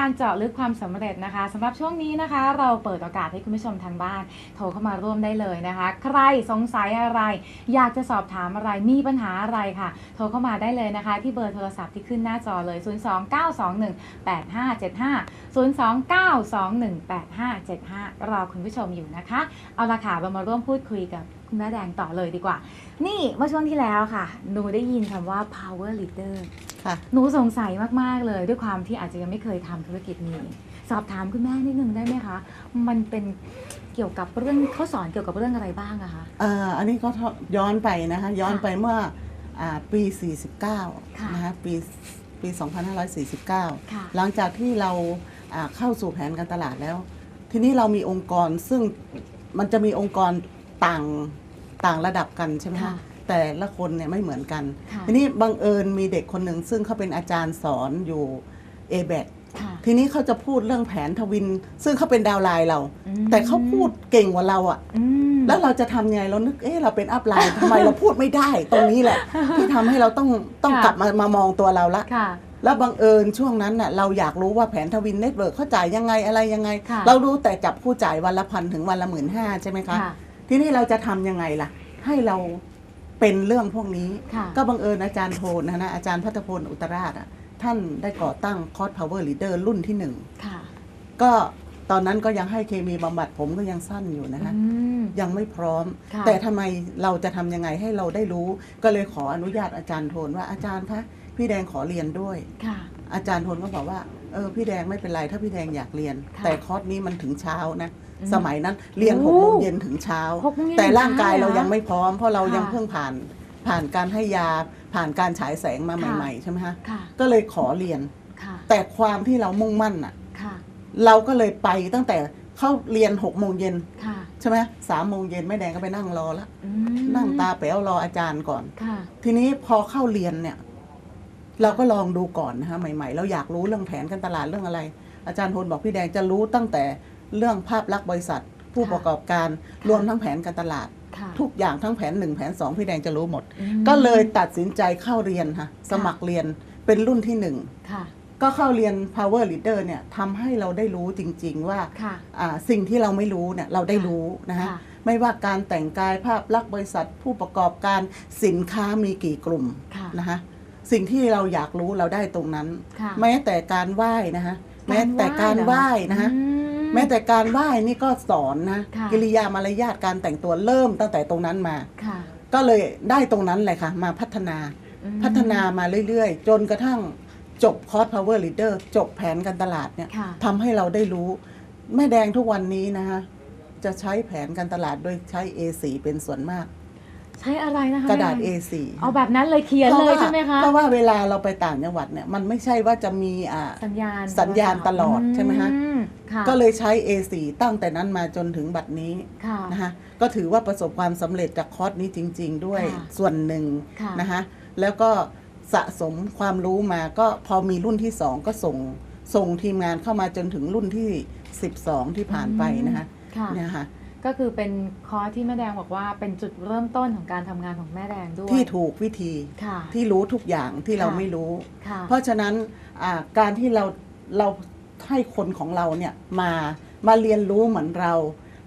การเจาะลึกความสำเร็จนะคะสำหรับช่วงนี้นะคะ เราเปิดโอกาสให้คุณผู้ชมทางบ้าน โทรเข้ามาร่วมได้เลยนะคะ ใครสงสัยอะไร อยากจะสอบถามอะไรมีปัญหาอะไรค่ะ โทรเข้ามาได้เลยนะคะ ที่เบอร์โทรศัพท์ที่ขึ้นหน้าจอเลย 029218575 029218575 รอคุณผู้ชมอยู่นะคะ เอาละค่ะเรามาร่วมพูดคุยกับ คุณแม่แดงต่อเลยดีกว่า นี่เมื่อช่วงที่แล้วค่ะ หนูได้ยินคำว่า power leader ค่ะ หนูสงสัยมาก ๆ เลย ด้วยความที่อาจจะยังไม่เคยทำธุรกิจนี้ สอบถามคุณแม่นิดนึงได้ไหมคะ มันเป็นเกี่ยวกับเรื่องเขาสอนเกี่ยวกับเรื่องอะไรบ้างอะคะ เอ่ออันนี้ก็ย้อนไปนะคะ ย้อนค่ะไปเมื่ออาปีค่ะ49 นะคะปีปี2549ค่ะหลังจากที่เราอ่าเข้าสู่แผนการตลาดแล้ว ทีนี้เรามีองค์กรซึ่งมันจะมีองค์กรต่าง ต่างระดับกันใช่ไหมค่ะคะแต่ละคนเนี่ยไม่เหมือนกันค่ะทีนี้บังเอิญมีเด็กคนหนึ่งซึ่งเขาเป็นอาจารย์สอนอยู่ a b a c ค่ะทีนี้เขาจะพูดเรื่องแผนทวิน ซึ่งเขาเป็นดาวน์ไลน์เรา อืม แต่เขาพูดเก่งกว่าเราอะ อืม แล้วเราจะทำยังไงเรานึกเอ๊ะเราเป็นอัพไลน์ทำไมเราพูดไม่ได้ ตรงนี้แหละ ที่ทำให้เราต้องต้องค่ะ กลับมามามองตัวเราละ ค่ะ แล้วบังเอิญช่วงนั้นน่ะเราอยากรู้ว่าแผนทวินเน็ตเวิร์กเขาจ่ายยังไงอะไรยังไง ค่ะเรารู้แต่จับผู้จ่ายวันละพันถึงวันละหมื่นห้าใช่ไหมคะ ค่ะ ทีนี้เราจะทำยังไงล่ะ ให้เราเป็นเรื่องพวกนี้ค่ะก็บังเอิญอาจารย์โทนนะนะอาจารย์พัฒพลอุตราชอะท่านได้ก่อตั้งคอร์สพาวเวอร์ลีดเดอร์รุ่นที่หนึ่งค่ะก็ตอนนั้นก็ยังให้เคมีบำบัดผมก็ยังสั้นอยู่นะคะอืมยังไม่พร้อมค่ะแต่ทำไมเราจะทำยังไงให้เราได้รู้ ก็เลยขออนุญาตอาจารย์โทนว่าอาจารย์คะพี่แดงขอเรียนด้วยค่ะอาจารย์โทนก็บอกว่า เออพี่แดงไม่เป็นไรถ้าพี่แดงอยากเรียน ค่ะแต่คอร์สนี้มันถึงเช้านะ อืมสมัยนั้นเรียนหโอ้กโมงเย็นถึงเช้า หกโมงเย็นแต่ร่างกายถึงเช้าเราเหรอยังไม่พร้อม เพราะเราค่ะยังเพิ่งผ่านผ่านการให้ยาผ่านการฉายแสงมาค่ะ ใหม่ๆใช่ไหมฮะค่ะก็เลยขอเรียน ค่ะแต่ความที่เรามุ่งมั่นอะค่ะเราก็เลยไปตั้งแต่เข้าเรียนหกโมงเย็นค่ะใช่ไหมสามโมงเย็นแม่แดงก็ไปนั่งรอละอืมนั่งตาแป๋วรออาจารย์ก่อน ค่ะ ทีนี้พอเข้าเรียนเนี่ย เราก็ลองดูก่อนนะคะใหม่ ๆ เราอยากรู้เรื่องแผนการตลาดเรื่องอะไร อาจารย์พลบอกพี่แดงจะรู้ตั้งแต่เรื่องภาพลักษณ์บริษัท ผู้ค่ะประกอบการค่ะรวมทั้งแผนการตลาดค่ะทุกอย่างทั้งแผนหนึ่งแผนสองพี่แดงจะรู้หมดอืมก็เลยตัดสินใจเข้าเรียนค่ะสมัครเรียนเป็นรุ่นที่หนึ่งค่ะก็เข้าเรียน power leader เนี่ยทำให้เราได้รู้จริง ๆ ว่าค่ะอ่าสิ่งที่เราไม่รู้เนี่ยเราได้รู้นะคะค่ะไม่ว่าการแต่งกายภาพลักษณ์บริษัทผู้ประกอบการสินค้ามีกี่กลุ่มค่ะนะคะ สิ่งที่เราอยากรู้เราได้ตรงนั้น ค่ะแม้แต่การไหว้นะคะแม้แต่การไหว้นะคะ อืมแม้แต่การไหว้นี่ก็สอนนะค่ะ กิริยามารยาทการแต่งตัวเริ่มตั้งแต่ตรงนั้นมา ค่ะก็เลยได้ตรงนั้นเลยค่ะ มาพัฒนาอืมพัฒนามาเรื่อยๆ จนกระทั่งจบคอร์ส power leader จบแผนการตลาดเนี่ยค่ะ ทำให้เราได้รู้ แม่แดงทุกวันนี้นะคะจะใช้แผนการตลาดโดยใช้ A4 เป็นส่วนมาก ใช้อะไรนะคะกระดาษแม่ A4 เอาแบบนั้นเลยเขียนเลยใช่ไหมคะเพราะว่าเวลาเราไปต่างจังหวัดเนี่ยมันไม่ใช่ว่าจะมีอ่าสัญญาณสัญญาณตลอดใช่ไหมคะอืค่ะก็เลยใช้ A4 ตั้งแต่นั้นมาจนถึงบัดนี้ค่ะนะคะก็ถือว่าประสบความสำเร็จจากคอร์สนี้จริง ๆ ด้วยค่ะส่วนหนึ่งค่ะนะคะแล้วก็สะสมความรู้มาก็พอมีรุ่นที่สองก็ส่งส่งทีมงานเข้ามาจนถึงรุ่นที่ 12 ที่ผ่านไปนะคะค่ะเนี่ยค่ะ ก็คือเป็นคอร์สที่แม่แดงบอกว่าเป็นจุดเริ่มต้นของการทำงานของแม่แดงด้วยที่ถูกวิธีค่ะ ที่รู้ทุกอย่างที่เราค่ะ ไม่รู้ ค่ะ เพราะฉะนั้นอ่าการที่เราเราให้คนของเราเนี่ยมามาเรียนรู้เหมือนเรา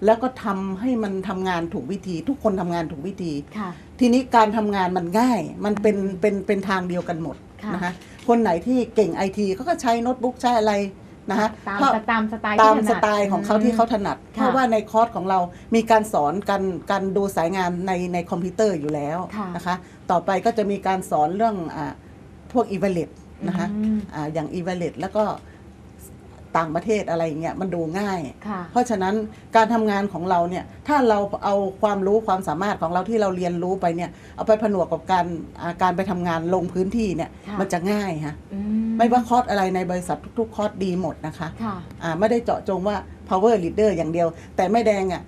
แล้วก็ทำให้มันทำงานถูกวิธี ทุกคนทำงานถูกวิธี ค่ะ ทีนี้การทำงานมันง่าย มันเป็นเป็นเป็นทางเดียวกันหมดค่ะ นะคะคนไหนที่เก่งไอทีเขาก็ใช้โน้ตบุ๊กใช้อะไร นะคะตามเพราะตามสไตล์ตามที่ถสนัดไตล์ของเขาที่เขาถนัดค่ะเพราะว่าในคอร์สของเรามีการสอนการการดูสายงานในในคอมพิวเตอร์อยู่แล้วค่ะนะคะ ต่อไปก็จะมีการสอนเรื่องอาพวกอีเวลเลตนะคะอืมอ่าอย่างอีเวลเลตแล้วก็ต่างประเทศอะไรอย่างเงี้ยมันดูง่ายค่ะเพราะฉะนั้นการทำงานของเราเนี่ยถ้าเราเอาความรู้ความสามารถของเราที่เราเรียนรู้ไปเนี่ยเอาไปผนวกกับการอ่าการไปทำงานลงพื้นที่เนี่ยค่ะมันจะง่ายฮะอื ไม่ว่าคอร์สอะไรในบริษัททุกๆคอร์สดีหมดนะคะค่ะอ่าไม่ได้เจาะจงว่า power leader อย่างเดียว แต่แม่แดงอะ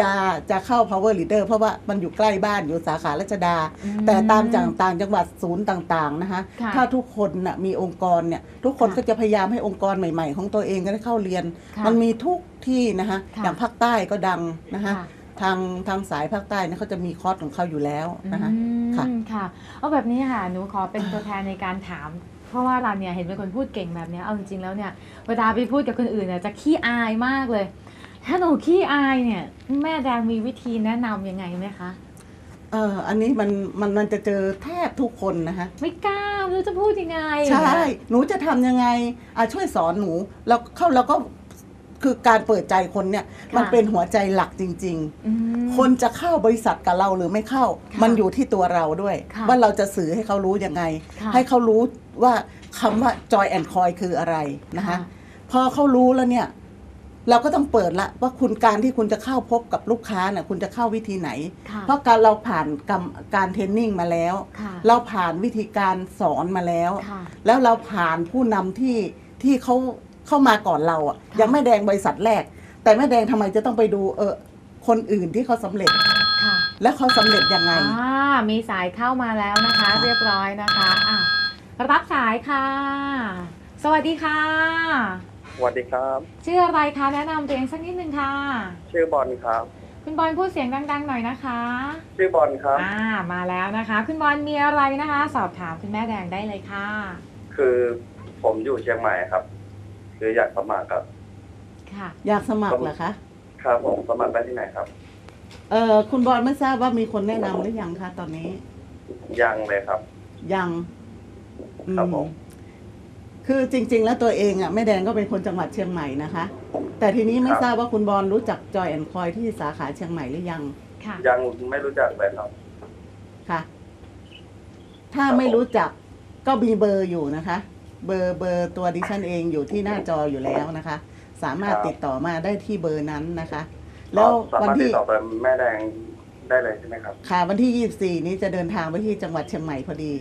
จะจะเข้า power leader เพราะว่ามันอยู่ใกล้บ้านอยู่สาขาราชดาอืมแต่ตามจังต่างจังหวัดศูนย์ต่างๆนะคะค่ะถ้าทุกคนน่ะมีองค์กรเนี่ยทุกคนค่ะก็จะพยายามให้องค์กรใหม่ ๆ ของตัวเองก็ได้เข้าเรียน ค่ะมันมีทุกที่นะคะค่ะ อย่างภาคใต้ก็ดังนะคะค่ะทางทางสายภาคใต้เนี่ยเขาจะมีคอร์สของเขาอยู่แล้วนะคะ อืมค่ะ ค่ะเอาแบบนี้ค่ะหนูขอเป็นตัวแทนในการถาม เพราะว่ารันเนี่ยเห็นเป็นคนพูดเก่งแบบเนี้ยเอาจริงๆแล้วเนี่ยเวลาไปพูดกับคนอื่นเนี่ยจะขี้อายมากเลย ถ้าหนูขี้อายเนี่ย แม่แดงมีวิธีแนะนำยังไงไหมคะเอออันนี้มันมันมันจะเจอแทบทุกคนนะคะไม่กล้าไม่รู้จะพูดยังไง ใช่ หนูจะทำยังไงอะช่วยสอนหนูเราเข้าเราก็คือการเปิดใจคนเนี่ย มันเป็นหัวใจหลักจริงอืมๆคนจะเข้าบริษัทกับเราหรือไม่เข้าค่ะมันอยู่ที่ตัวเราด้วยค่ะว่าเราจะสื่อให้เขารู้ยังไงค่ะให้เขารู้ ว่าคำว่า joy and coy คืออะไรนะคะ พอเขารู้แล้วเนี่ย เราก็ต้องเปิดละว่าคุณการที่คุณจะเข้าพบกับลูกค้าเนี่ยคุณจะเข้าวิธีไหน ค่ะเพราะการเราผ่านกรรมการเทรนนิ่งมาแล้ว ค่ะเราผ่านวิธีการสอนมาแล้ว ค่ะ แล้วเราผ่านผู้นำที่ที่เขาเข้ามาก่อนเราอะค่ะยังไม่แดงบริษัทแรก แต่แม่แดงทำไมจะต้องไปดูเออคนอื่นที่เขาสำเร็จ ค่ะ แล้วเขาสำเร็จยังไง อ่ามีสายเข้ามาแล้วนะคะ เรียบร้อยนะคะอะ รับสายค่ะ สวัสดีค่ะ สวัสดีครับ ชื่ออะไรคะ แนะนำตัวเองสักนิดนึงค่ะ ชื่อบอลครับ คุณบอลพูดเสียงดัง ๆ หน่อยนะคะ ชื่อบอลครับ อ่า มาแล้วนะคะ คุณบอลมีอะไรนะคะ สอบถามคุณแม่แดงได้เลยค่ะ คือผมอยู่เชียงใหม่ครับ คืออยากสมัครครับ ค่ะ อยากสมัครเหรอคะ ครับผมสมัครได้ที่ไหนครับ เออคุณบอลไม่ทราบว่ามีคนแนะนำหรือยังคะตอนนี้ ยังเลยครับ ยังอื ครับผม คือจริง ๆ แล้วตัวเองอะแม่แดงก็เป็นคนจังหวัดเชียงใหม่นะคะ แต่ทีนี้ไม่ทราบว่าคุณบอลรู้จักจอยแอนคอยที่สาขาเชียงใหม่หรือยังค่ะ ยังไม่รู้จักเลยครับ ค่ะ ถ้าไม่รู้จักก็มีเบอร์อยู่นะคะ เบอร์เบอร์ตัวดิฉันเองอยู่ที่หน้าจออยู่แล้วนะคะ สามารถครับ ติดต่อมาได้ที่เบอร์นั้นนะคะ แล้วสาวันมารถติที่ดต่อไปแม่แดงได้เลยใช่ไหมครับ ค่ะวันที่ 24 นี้จะเดินทางไปที่จังหวัดเชียงใหม่พอดี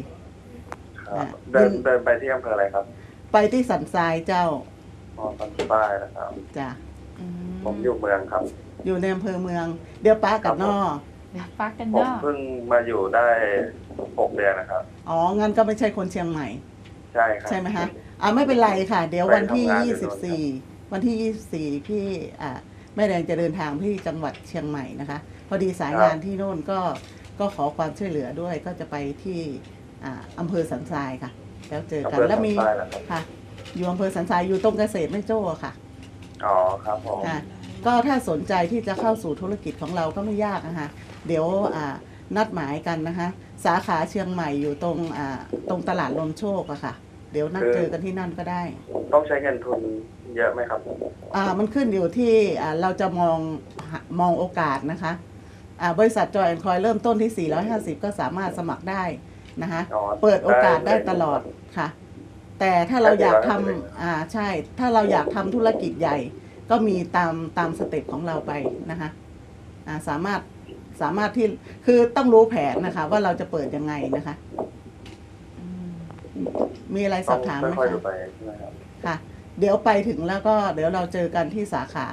ครับอะเดินยินเดินไปที่อำเภออะไรครับ ไปที่สันทรายเจ้าอ๋อสันติบ้ายนะครับจ้ะอืผมอยู่เมืองครับ อยู่ในอำเภอเมือง เดี๋ยวป้ากับครับผมนอเดี๋ยวฟักกันผมเนาะเพิ่งมาอยู่ได้หกเดือนนะครับ อ๋อ งั้นก็ไม่ใช่คนเชียงใหม่ ใช่ครับ ใช่ไหมคะอ่าไม่เป็นไรค่ะ เดี๋ยววันที่ไปทำงานอยู่นู่นครับ24วันที่24พี่อ่าแม่แดงจะเดินทางไปที่จังหวัดเชียงใหม่นะคะ พอดีสายงานที่โน่นก็ก็ขอความช่วยเหลือด้วยก็จะไปที่ อ่าอำเภอสันทรายค่ะ แล้วเจอกันอำเภอแล้วมีสันทรายเหรอครับค่ะ อยู่อำเภอสันทรายอยู่ตรงเกษตรไม่โจ้ค่ะอ๋อครับผมค่ะก็ถ้าสนใจที่จะเข้าสู่ธุรกิจของเราก็ไม่ยากนะคะเดี๋ยวอ่านัดหมายกันนะคะ สาขาเชียงใหม่อยู่ตรงอ่าตรงตลาดลมโชคอะค่ะ เดี๋ยวนัดเจอกันที่นั่นก็ได้ ต้องใช้เงินทุนเยอะไหมครับอ่ามันขึ้นอยู่ที่อ่าเราจะมองหามองโอกาสนะคะอ่าบริษัทจอยแอนคอยเริ่มต้นที่ 450 ก็สามารถสมัครได้ นะคะอ๋อเปิดโอกาสได้ตลอดได้ค่ะ แต่ถ้าเราอยากทได้เลยำอ่าใช่ ถ้าเราอยากทำธุรกิจใหญ่ ก็มีตามตามสเต็ปของเราไปนะคะอ่าสามารถสามารถที่คือต้องรู้แผนนะคะ ว่าเราจะเปิดยังไงนะคะอืมมีอะไรสต้ออบงถามไหมค่อยๆคะดูไปใช่ไหมครับค่ะ เดี๋ยวไปถึงแล้วก็เดี๋ยวเราเจอกันที่สาขา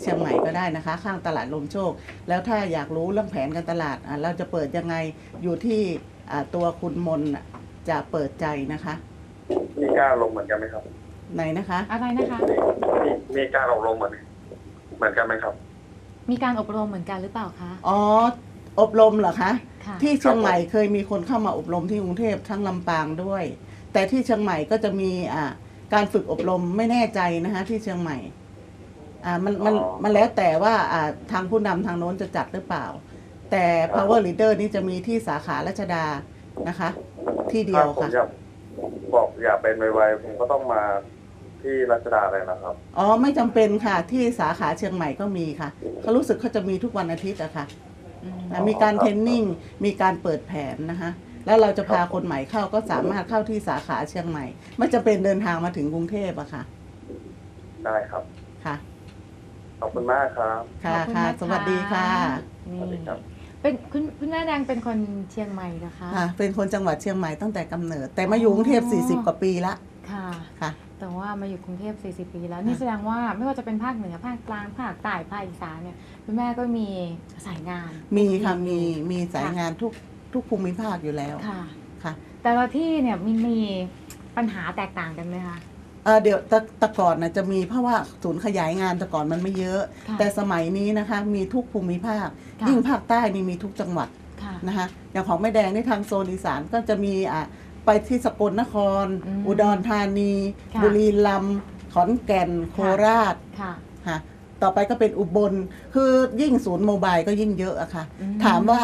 เชียงใหม่ก็ได้นะคะ ข้างตลาดลมโชค แล้วถ้าอยากรู้เรื่องแผนการตลาดอะเราจะเปิดยังไงอยู่ที่อ่า ตัวคุณมนน่ะจะเปิดใจนะคะมีกล้าลงเหมือนกันไหมครับไหนนะคะ อะไรนะคะ มีมีการอบรมเหมือนเหมือนกันไหมครับ มีการอบรมเหมือนกันหรือเปล่าคะ อ๋อ อบรมเหรอคะ ค่ะ ที่เชียงใหม่เคยมีคนเข้ามาอบรมที่กรุงเทพทั้งลำปางด้วย แต่ที่เชียงใหม่ก็จะมีอ่าการฝึกอบรมไม่แน่ใจนะคะที่เชียงใหม่อ่ามันมันอ๋อ มันแล้วแต่ว่าอ่าทางผู้นำทางโน้นจะจัดหรือเปล่า แต่ power leader นี่จะมีที่สาขาราชดานะคะ ที่เดียวถ้าผมค่ะ อยากบอกอยากเป็นไวๆผมก็ต้องมาที่รัชดาเลยนะครับ อ๋อ ไม่จำเป็นค่ะ ที่สาขาเชียงใหม่ก็มีค่ะเขารู้สึกเขาจะมีทุกวันอาทิตย์อะค่ะอืมนะมีการเทรนนิ่งมีการเปิดแผนนะคะแล้วเราจะพาคนใหม่เข้าก็สามารถเข้าที่สาขาเชียงใหม่ ไม่จะเป็นเดินทางมาถึงกรุงเทพอะค่ะได้ครับ ค่ะขอบคุณมากครับ ค่ะขอบณค่ะนสวัสดีค่ะนี่สวัสดีครับ เป็นคุณคุณแม่แดงเป็นคนเชียงใหม่นะคะ ค่ะเป็นคนจังหวัดเชียงใหม่ตั้งแต่กำเนิด แต่มาอยู่กรุงเทพอ๋อ40 กว่าปีละค่ะ ค่ะ แต่ว่ามาอยู่กรุงเทพ 40 ปีแล้ว นี่แสดงว่าไม่ว่าจะเป็นภาคเหนือภาคกลางภาคใต้ภาคอีสานเนี่ยคุณแม่ก็มีสายงานมีค่ะมีมีสายงานทุกทุกภูมิภาคอยู่แล้วค่ะ ค่ะ แต่ละที่เนี่ยมันมีปัญหาแตกต่างกันไหมคะเอ่อเดี๋ยวแต่แต่ก่อนนะจะมีเพราะว่าศูนย์ขยายงานแต่ก่อนมันไม่เยอะ ค่ะแต่สมัยนี้นะคะมีทุกภูมิภาค ค่ะ ยิ่งภาคใต้นี่มีทุกจังหวัดค่ะ นะคะอย่างของแม่แดงในทางโซนอีสานก็จะมีอ่าไปที่สกลนคร อืมอุดรธานี ค่ะ บุรีรัมย์ขอนแก่นโคราชค่ะ ค่ะต่อไปก็เป็นอุบล คือยิ่งศูนย์โมบายก็ยิ่งเยอะอะค่ะ อืม ถามว่า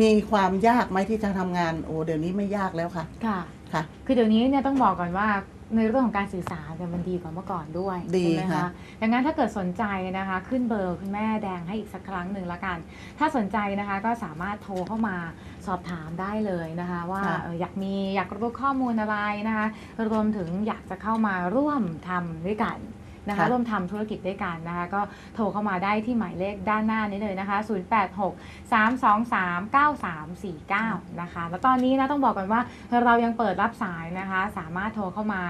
มีความยากไหมที่จะทำงานโอ้เดี๋ยวนี้ไม่ยากแล้วค่ะค่ะ ค่ะ คือเดี๋ยวนี้เนี่ยต้องบอกก่อนว่า ในเรื่องของการสื่อสารเนี่ยมันดีกว่าเมื่อก่อนด้วยดีใช่ไหมค่ะ คะดังนั้นถ้าเกิดสนใจนะคะ ขึ้นเบอร์คุณแม่แดงให้อีกสักครั้งหนึ่งละกัน ถ้าสนใจนะคะก็สามารถโทรเข้ามาสอบถามได้เลยนะคะ ว่าค่ะเอ่ออยากมีอยากรู้ข้อมูลอะไรนะคะรวมถึงอยากจะเข้ามาร่วมทำด้วยกัน นะคะค่ะร่วมทำธุรกิจด้วยกันนะคะ ก็โทรเข้ามาได้ที่หมายเลขด้านหน้านี้เลยนะคะ 086 323 9349 นะคะ แล้วตอนนี้นะต้องบอกก่อนว่าเรายังเปิดรับสายนะคะ สามารถโทรเข้ามา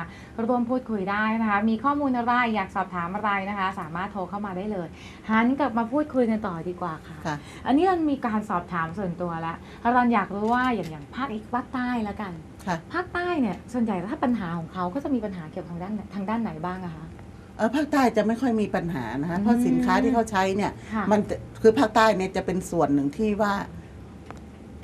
ร่วมพูดคุยได้นะคะ มีข้อมูลอะไรอยากสอบถามอะไรนะคะ สามารถโทรเข้ามาได้เลยหันกลับมาพูดคุยกันต่อดีกว่าค่ะค่ะอันนี้เรามีการสอบถามส่วนตัวแล้วเราอยากรู้ว่าอย่างอย่างภาคอีกภาคใต้แล้วกันค่ะภาคใต้เนี่ยส่วนใหญ่ถ้าปัญหาของเขาก็จะมีปัญหาเกี่ยวกับทางด้านไหนทางด้านไหนบ้างอะคะ เออภาคใต้จะไม่ค่อยมีปัญหานะคะเพราะสินค้าที่เขาใช้เนี่ย ค่ะ มันจะคือภาคใต้เนี่ยจะเป็นส่วนหนึ่งที่ว่า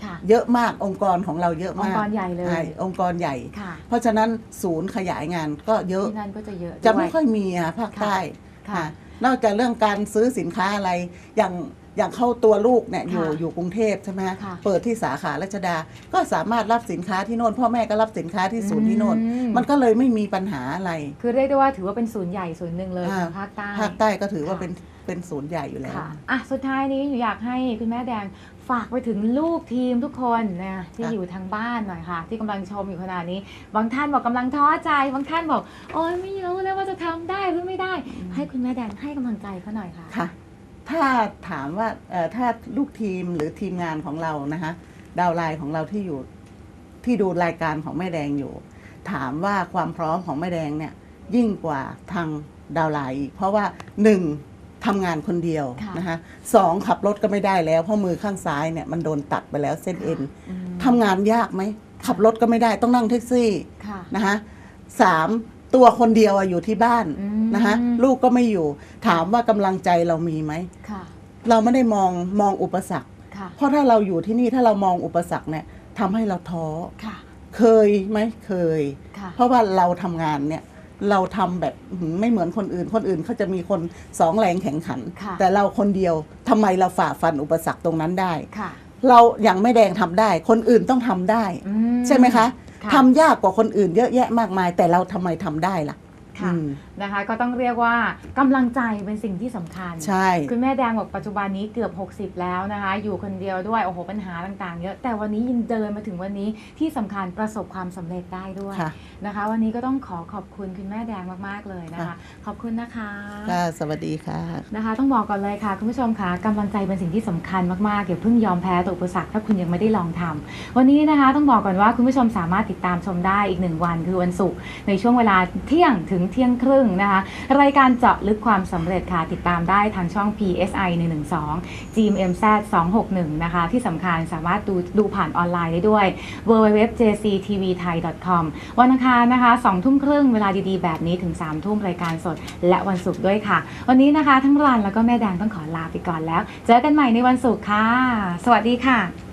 ค่ะ เยอะมากองค์กรของเราเยอะองมากค์กรใหญ่เลย ช่องค์กรใหญ่ ค่ะเพราะฉะนั้นศูนย์ขยายงานก็เยอะที่นั่นก็จะเยอะจะด้วไม่ค่อยมีอะภาคใต้ค่ะ ค่ะ นอกจากเรื่องการซื้อสินค้าอะไรอย่าง อย่างเข้าตัวลูกเนี่ยอยู่ค่ะอยู่กรุงเทพใช่ไหมฮะค่ะเปิดที่สาขาราชดา ก็สามารถรับสินค้าที่โน่นพ่อแม่ก็รับสินค้าที่ศูนย์ที่โน่นอืม มันก็เลยไม่มีปัญหาอะไร คือเรียกได้ว่าถือว่าเป็นศูนย์ใหญ่ศูนย์หนึ่งเลยอ่า ของภาคใต้ ภาคใต้ก็ถือว่าค่ะ เป็นเป็นศูนย์ใหญ่อยู่แล้ว ค่ะอะสุดท้ายนี้หนูอยากให้คุณแม่แดงฝากไปถึงลูกทีมทุกคนนะที่ค่ะ อยู่ทางบ้านหน่อยค่ะ ที่กำลังชมอยู่ขณะนี้ บางท่านบอกกำลังท้อใจ บางท่านบอก โอ้ยไม่รู้เลยว่าจะทำได้หรือไม่ได้ ให้คุณแม่แดงให้กำลังใจเขาหน่อยค่ะ ค่ะ ถ้าถามว่าเอ่อถ้าลูกทีมหรือทีมงานของเรานะคะดาวน์ไลน์ของเราที่อยู่ที่ดูรายการของแม่แดงอยู่ ถามว่าความพร้อมของแม่แดงเนี่ยยิ่งกว่าทางดาวน์ไลน์อีก เพราะว่าหนึ่งทำงานคนเดียวค่ะนะคะสองขับรถก็ไม่ได้แล้ว เพราะมือข้างซ้ายเนี่ยมันโดนตัดไปแล้วเส้นเอ็นอืมทำงานยากไหมขับรถก็ไม่ได้ต้องนั่งแท็กซี่ค่ะนะคะสาม ตัวคนเดียวอะอยู่ที่บ้านอืม นะคะลูกก็ไม่อยู่ ถามว่ากำลังใจเรามีไหม ค่ะ เราไม่ได้มองมองอุปสรรค ค่ะ เพราะถ้าเราอยู่ที่นี่ถ้าเรามองอุปสรรคเนี่ยทำให้เราท้อค่ะ เคยไหมเคย ค่ะ เพราะว่าเราทำงานเนี่ยเราทำแบบอื้อหือไม่เหมือนคนอื่น คนอื่นเขาจะมีคนสองแรงแข่งขัน ค่ะ แต่เราคนเดียวทำไมเราฝ่าฟันอุปสรรคตรงนั้นได้ ค่ะเราอย่างไม่แดงทำได้ คนอื่นต้องทำได้ อืใช่ไหมคะค่ะ ทำยากกว่าคนอื่นเยอะแยะมากมาย แต่เราทำไมทำได้ล่ะค่ะอืมนะคะ ก็ต้องเรียกว่ากำลังใจเป็นสิ่งที่สำคัญ ใช่ คุณแม่แดงบอกปัจจุบันนี้เกือบ 60 แล้วนะคะ อยู่คนเดียวด้วย โอ้โห ปัญหาต่างๆ เยอะ แต่วันนี้ยังเดินมาถึงวันนี้ที่สำคัญประสบความสำเร็จได้ด้วยค่ะนะคะ วันนี้ก็ต้องขอขอบคุณคุณแม่แดงมากๆเลยนะคะค่ะขอบคุณนะคะค่ะสวัสดีค่ะนะคะ ต้องบอกก่อนเลยค่ะคุณผู้ชมค่ะกำลังใจเป็นสิ่งที่สำคัญมากๆอย่าเพิ่งยอมแพ้ต่ออุปสรรคถ้าคุณยังไม่ได้ลองทำวันนี้นะคะต้องบอกก่อนว่าคุณผู้ชมสามารถติดตามชมได้อีกหนึ่งวันคือวันศุกร์ในช่วงเวลาเที่ยงถึงเที่ยงครึ่งนะคะ รายการเจาะลึกความสำเร็จค่ะ ติดตามได้ทางช่อง PSI 112 GMMZ 261 นะคะ ที่สำคัญสามารถดูดูผ่านออนไลน์ได้ด้วย www.jctvthai.com วันอังคารนะคะ2ทุ่มครึ่งเวลาดีๆ แบบนี้ถึง 3 ทุ่มรายการสด และวันศุกร์ด้วยค่ะ วันนี้นะคะ ทั้งรันแล้วก็แม่แดงต้องขอลาไปก่อนแล้ว เจอกันใหม่ในวันศุกร์ค่ะ สวัสดีค่ะ